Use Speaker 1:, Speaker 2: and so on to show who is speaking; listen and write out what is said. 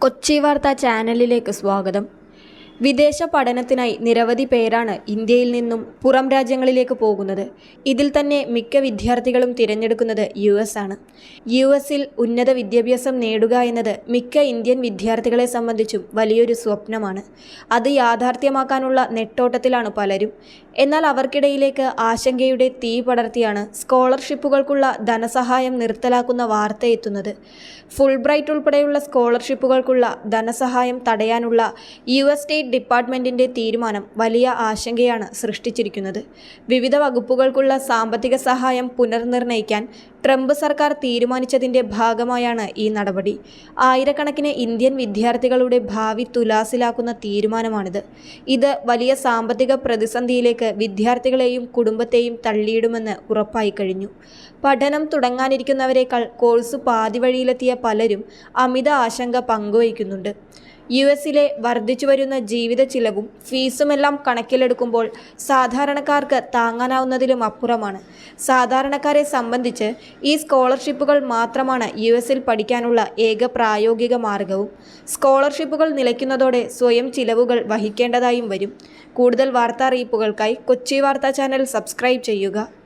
Speaker 1: കൊച്ചി വാർത്താ ചാനലിലേക്ക് സ്വാഗതം. വിദേശ പഠനത്തിനായി നിരവധി പേരാണ് ഇന്ത്യയിൽ നിന്നും പുറം രാജ്യങ്ങളിലേക്ക് പോകുന്നത്. ഇതിൽ തന്നെ മിക്ക വിദ്യാർത്ഥികളും തിരഞ്ഞെടുക്കുന്നത് യു എസ് ആണ്. യു എസിൽ ഉന്നത വിദ്യാഭ്യാസം നേടുക എന്നത് മിക്ക ഇന്ത്യൻ വിദ്യാർത്ഥികളെ സംബന്ധിച്ചും വലിയൊരു സ്വപ്നമാണ്. അത് യാഥാർത്ഥ്യമാക്കാനുള്ള നെട്ടോട്ടത്തിലാണ് പലരും. എന്നാൽ അവർക്കിടയിലേക്ക് ആശങ്കയുടെ തീ പടർത്തിയാണ് സ്കോളർഷിപ്പുകൾക്കുള്ള ധനസഹായം നിർത്തലാക്കുന്ന വാർത്ത എത്തുന്നത്. ഫുൾ ബ്രൈറ്റ് ഉൾപ്പെടെയുള്ള സ്കോളർഷിപ്പുകൾക്കുള്ള ധനസഹായം തടയാനുള്ള യു എസ് സ്റ്റേറ്റ് ഡിപ്പാർട്ട്മെന്റിന്റെ തീരുമാനം വലിയ ആശങ്കയാണ് സൃഷ്ടിച്ചിരിക്കുന്നത്. വിവിധ വകുപ്പുകൾക്കുള്ള സാമ്പത്തിക സഹായം പുനർനിർണയിക്കാൻ ട്രംപ് സർക്കാർ തീരുമാനിച്ചതിന്റെ ഭാഗമായാണ് ഈ നടപടി. ആയിരക്കണക്കിന് ഇന്ത്യൻ വിദ്യാർത്ഥികളുടെ ഭാവി തുലാസിലാക്കുന്ന തീരുമാനമാണിത്. ഇത് വലിയ സാമ്പത്തിക പ്രതിസന്ധിയിലേക്ക് വിദ്യാർത്ഥികളെയും കുടുംബത്തെയും തള്ളിയിടുമെന്ന് ഉറപ്പായി കഴിഞ്ഞു. പഠനം തുടങ്ങാനിരിക്കുന്നവരെക്കാൾ കോഴ്സ് പാതിവഴിയിലെത്തിയ പലരും അമിത ആശങ്ക പങ്കുവയ്ക്കുന്നുണ്ട്. യു എസിലെ വർദ്ധിച്ചു വരുന്ന ജീവിത ചിലവും ഫീസുമെല്ലാം കണക്കിലെടുക്കുമ്പോൾ സാധാരണക്കാർക്ക് താങ്ങാനാവുന്നതിലും അപ്പുറമാണ്. സാധാരണക്കാരെ സംബന്ധിച്ച് ഈ സ്കോളർഷിപ്പുകൾ മാത്രമാണ് യു എസിൽ പഠിക്കാനുള്ള ഏക പ്രായോഗിക മാർഗവും. സ്കോളർഷിപ്പുകൾ നിലയ്ക്കുന്നതോടെ സ്വയം ചിലവുകൾ വഹിക്കേണ്ടതായും വരും. കൂടുതൽ വാർത്താ അറിയിപ്പുകൾക്കായി കൊച്ചി വാർത്താ ചാനൽ സബ്സ്ക്രൈബ് ചെയ്യുക.